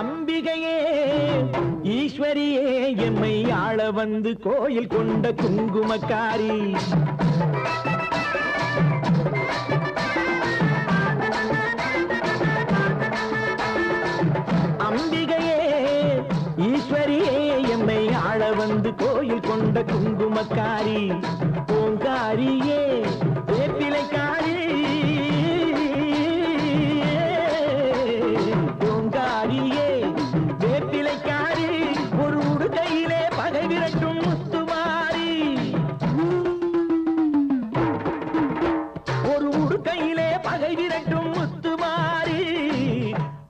அம்பிகையே ஈஸ்வரியே எம்மை ஆள வந்து கோயில் கொண்ட குங்குமக்காரி. அம்பிகையே ஈஸ்வரியே எம்மை ஆள வந்து கோயில் கொண்ட குங்குமக்காரி. பூங்காரியே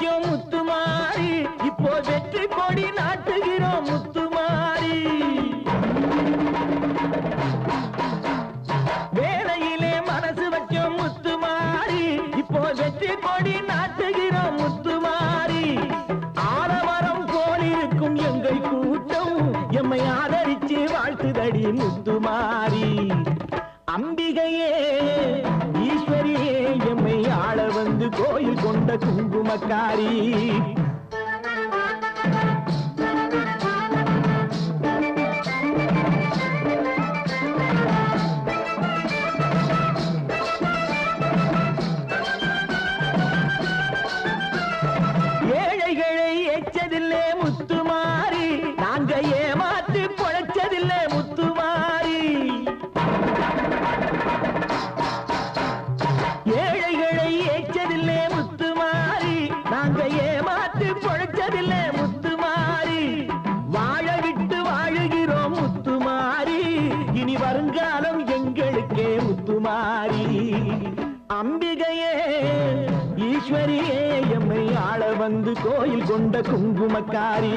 வைக்கும் முத்துமாரி இப்போ வெற்றி கொடி நாட்டுகிறோம் முத்துமாரி வேலையிலே மனசு வைக்கும் முத்துமாரி இப்போ வெற்றி கொடி நாட்டுகிறோம் முத்துமாரி ஆலமரம் போல் இருக்கும் எங்கள் கூட்டம். எம்மை ஆதரிச்சு வாழ்த்துதடி முத்துமாரி கொண்ட குங்குமக்காரி. ஏழைகளை எச்சதில்லே முத்து பொழைச்சதில்லை முத்துமாரி வாழ விட்டு வாழுகிறோம் முத்துமாரி இனி வருங்காலம் எங்களுக்கே முத்துமாரி அம்பிகையே ஈஸ்வரியே எம்மை ஆள வந்து கோயில் கொண்ட குங்குமக்காரி.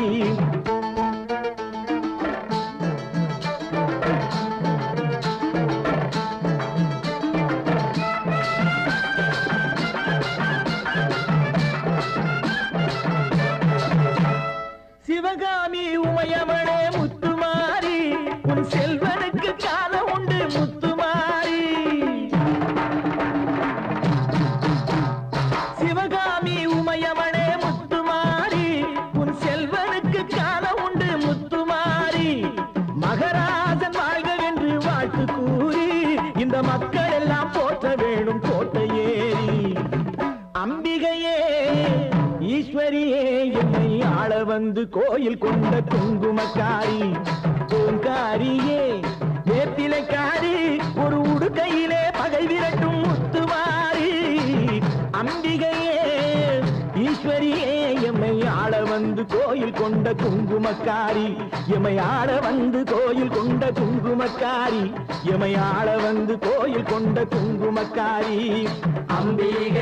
சிவகாமி உமையவளே முத்து. வந்து கோயில் கொண்ட குங்குமக்காரி. பூங்காரியே வேப்பிலைக்காரி ஒரு உடுக்கையிலே பகை விரட்டும் முத்துமாரி. அம்பிகையே ஈஸ்வரியே எம்மை ஆள வந்து கோயில் கொண்ட குங்குமக்காரி. எமை ஆள வந்து கோயில் கொண்ட குங்குமக்காரி. எமை ஆள வந்து கோயில் கொண்ட குங்குமக்காரி. அம்பிகை